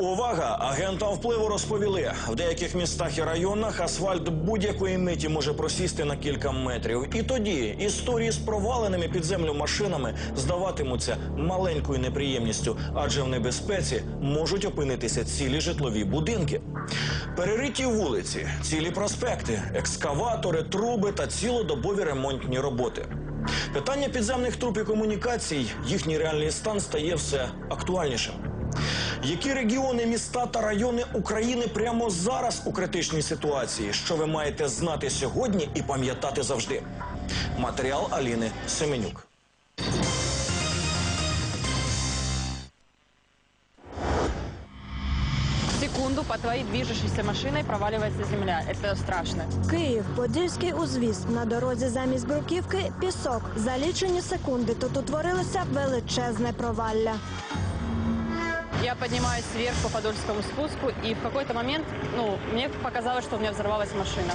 Увага! Агентам впливу розповіли. В деяких містах і районах асфальт будь-якої миті може просісти на кілька метрів. І тоді історії з проваленими під землю машинами здаватимуться маленькою неприємністю, адже в небезпеці можуть опинитися цілі житлові будинки. Перериті вулиці, цілі проспекти, екскаватори, труби та цілодобові ремонтні роботи. Питання підземних труб і комунікацій, їхній реальний стан стає все актуальнішим. Які регіони, міста та райони України прямо зараз у критичній ситуації? Що ви маєте знати сьогодні і пам'ятати завжди? Матеріал Аліни Семенюк. Секунду по твоей движущейся машиной проваливается земля. Это страшно. Київ, Подільський узвіз. На дорозі замість бруківки пісок. За лічені секунди тут утворилося величезне провалля. Я поднимаюсь вверх по Подольскому спуску, и в какой-то момент, ну, мне показалось, что у меня взорвалась машина.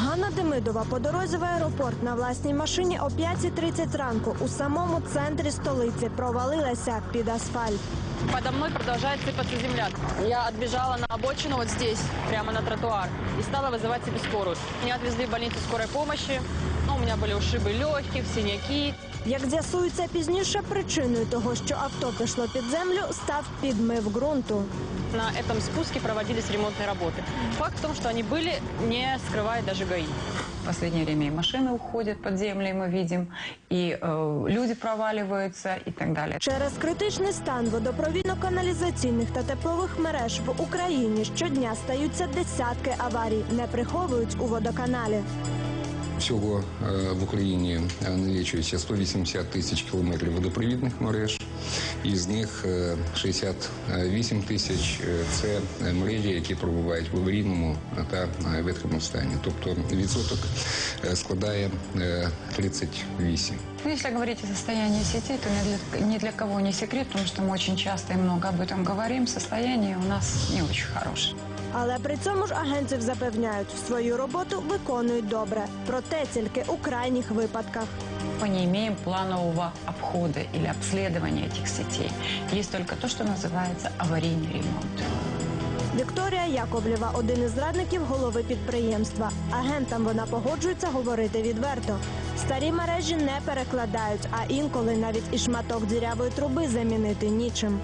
Ганна Демидова по дорозі в аеропорт на власній машині о 5.30 ранку у самому центрі столиці провалилася під асфальт. Подо мной продолжает сыпаться земля. Я отбежала на обочину вот здесь, прямо на тротуар, и стала вызывать себе скорую. Меня отвезли в больницу скорой помощи. Ну, у меня были ушибы легких, синяки. Як з'ясується пізніше, причиною того, що авто пішло під землю, став підмив ґрунту. На этом спуске проводились ремонтные работы. Факт в том, что они были, не скрывая даже ГАИ. В последнее время и машины уходят под землю, и мы видим, и э, люди проваливаются и так далее. Через критичний стан водопровідно-каналізаційних та теплових мереж в Україні щодня стаються десятки аварій, не приховують у водоканалі. Всього е, в Україні е, налічується 180 тисяч кілометрів водопровідних мереж. Із них е, 68 тисяч е, це е, мережі, які перебувають в аварійному та ветхому стані. Тобто відсоток складає е, 38. Ну, если говорить о состоянии сети, то ни для, ни для кого не секрет, потому что мы очень часто и много об этом говорим. Состояние у нас не очень хорошее. Але при цьому ж агентів запевняють, свою роботу виконують добре, проте тільки у крайніх випадках. Мы не имеем планового обхода или обследования этих сетей. Есть только то, что называется аварийный ремонт. Вікторія Яковлєва один із радників голови підприємства. Агентам вона погоджується говорити відверто. Старі мережі не перекладають, а інколи навіть і шматок дірявої труби замінити нічим.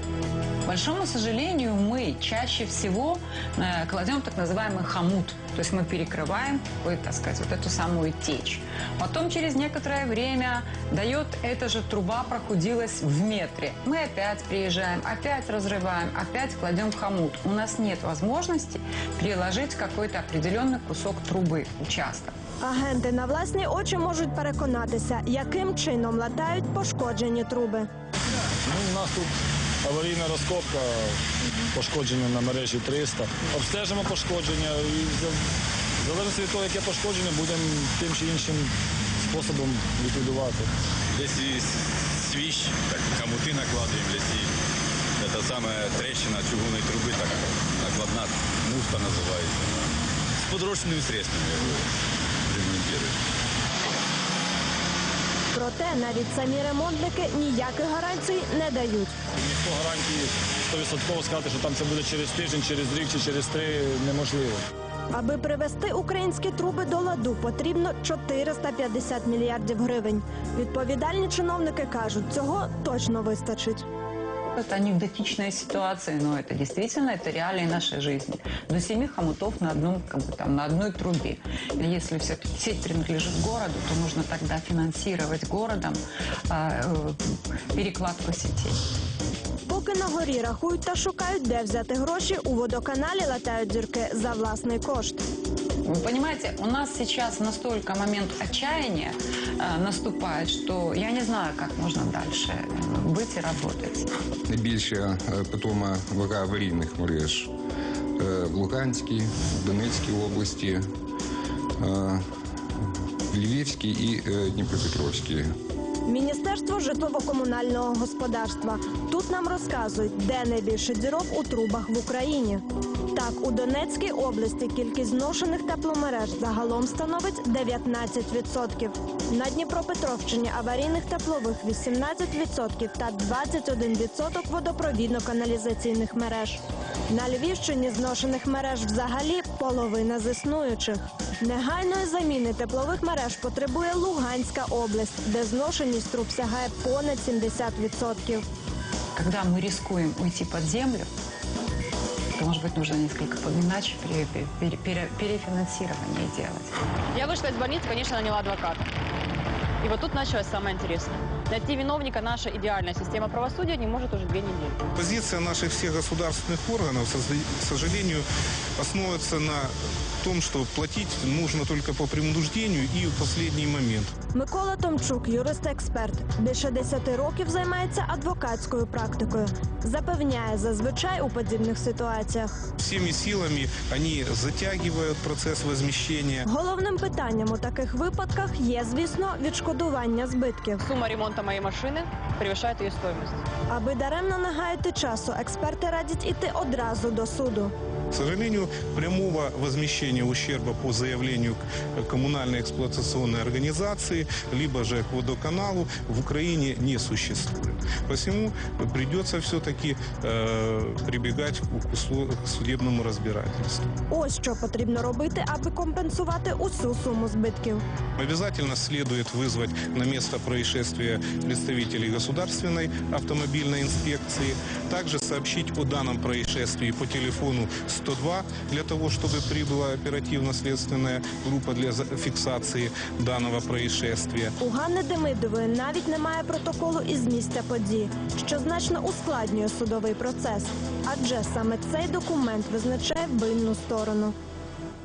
К большому сожалению, мы чаще всего э, кладем так называемый хомут. То есть мы перекрываем, ой, так сказать, вот эту самую течь. Потом через некоторое время дает эта же труба прохудилась в метре. Мы опять приезжаем, опять разрываем, опять кладем хомут. У нас нет возможности переложить какой-то определенный кусок трубы, участок. Агенти на власні очі можуть переконатися, яким чином латають пошкоджені труби. Ну, у нас тут аварійна розкопка, пошкодження на мережі 300. Обстежимо пошкодження і за- в залежності від того, яке пошкодження, будемо тим чи іншим способом ліквідувати. Если свищ, так хомуты накладываем, если это самая трещина чугунной трубы, так накладна муфта называется. С подручными средствами его ремонтируем. Проте навіть самі ремонтники ніяких гарантій не дають. Ніхто гарантії 100% сказати, що там це буде через тиждень, через рік чи через три неможливо. Аби привести українські труби до ладу, потрібно 450 мільярдів гривень. Відповідальні чиновники кажуть, цього точно вистачить Это анекдотичная ситуация, но это действительно это реалии нашей жизни. До семи хомутов на, одном, как бы, там, на одной трубе. И если все-таки сеть принадлежит городу, то нужно тогда финансировать городом а, э, перекладку сетей. Поки на горі рахують та шукають, де взяти гроші, у водоканалі латають дірки за власний кошт. Вы понимаете, у нас сейчас настолько момент отчаяния э, наступает, что я не знаю, как можно дальше э, быть и работать. Найбільша е, питома вага аварійних мереж е, в Луганській, в Донецькій області, е, в Львівській і е, Дніпропетровській Міністерство житлово-комунального господарства. Тут нам розказують, де найбільше дірок у трубах в Україні. Так, у Донецькій області кількість зношених тепломереж загалом становить 19%. На Дніпропетровщині аварійних теплових 18% та 21% водопровідно-каналізаційних мереж. На Львівщині зношених мереж взагалі половина з. Негайної заміни теплових мереж потребує Луганська область, де зношеність труб сягає понад 70%. Когда мы рискуем уйти под землю, то, может быть, нужно несколько иначе пере- пере- пере- перефинансирование делать. Я вышла из больницы, конечно, наняла адвоката. И вот тут началось самое интересное. Найти виновника наша идеальная система правосудия не может уже две недели. Позиция наших всех государственных органов, к сожалению, основывается на том, что платить нужно только по принуждению и в последний момент. Микола Томчук, юрист-експерт, більше 10 років займається адвокатською практикою. Запевняє, зазвичай у подібних ситуаціях. Всеми силами они затягивают процесс возмещения. Головним питанням у таких випадках є, звісно, відшкодування збитків. Сумма ремонта моей машины превышает ее стоимость. Аби даремно не гаяти часу, експерти радять іти одразу до суду. К сожалению, прямого возмещения ущерба по заявлению к коммунальной эксплуатационной организации, либо же к водоканалу в Украине не существует. Посему придется все-таки э, прибегать к, услу- к судебному разбирательству. Ось що потрібно робити, аби компенсувати усю суму збитків. Обязательно следует вызвать на место происшествия представителей государственной автомобильной инспекции. Также сообщить о данном происшествии по телефону 102 для того, чтобы прибыла оперативно-следственная группа для фиксации данного происшествия. У Ганни Демидової навіть немає протоколу із місця події, що значно ускладнює судовий процес. Адже саме цей документ визначає винну сторону.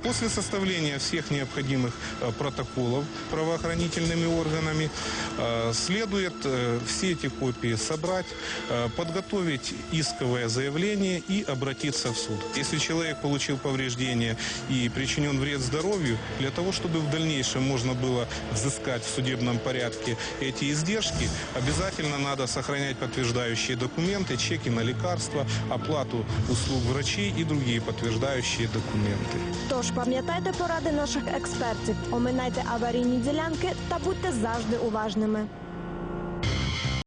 После составления всех необходимых э, протоколов правоохранительными органами э, следует э, все эти копии собрать, подготовить исковое заявление и обратиться в суд. Если человек получил повреждения и причинен вред здоровью, для того, чтобы в дальнейшем можно было взыскать в судебном порядке эти издержки, обязательно надо сохранять подтверждающие документы, чеки на лекарства, оплату услуг врачей и другие подтверждающие документы. Тож пам'ятайте поради наших експертів, оминайте аварійні ділянки та будьте завжди уважними.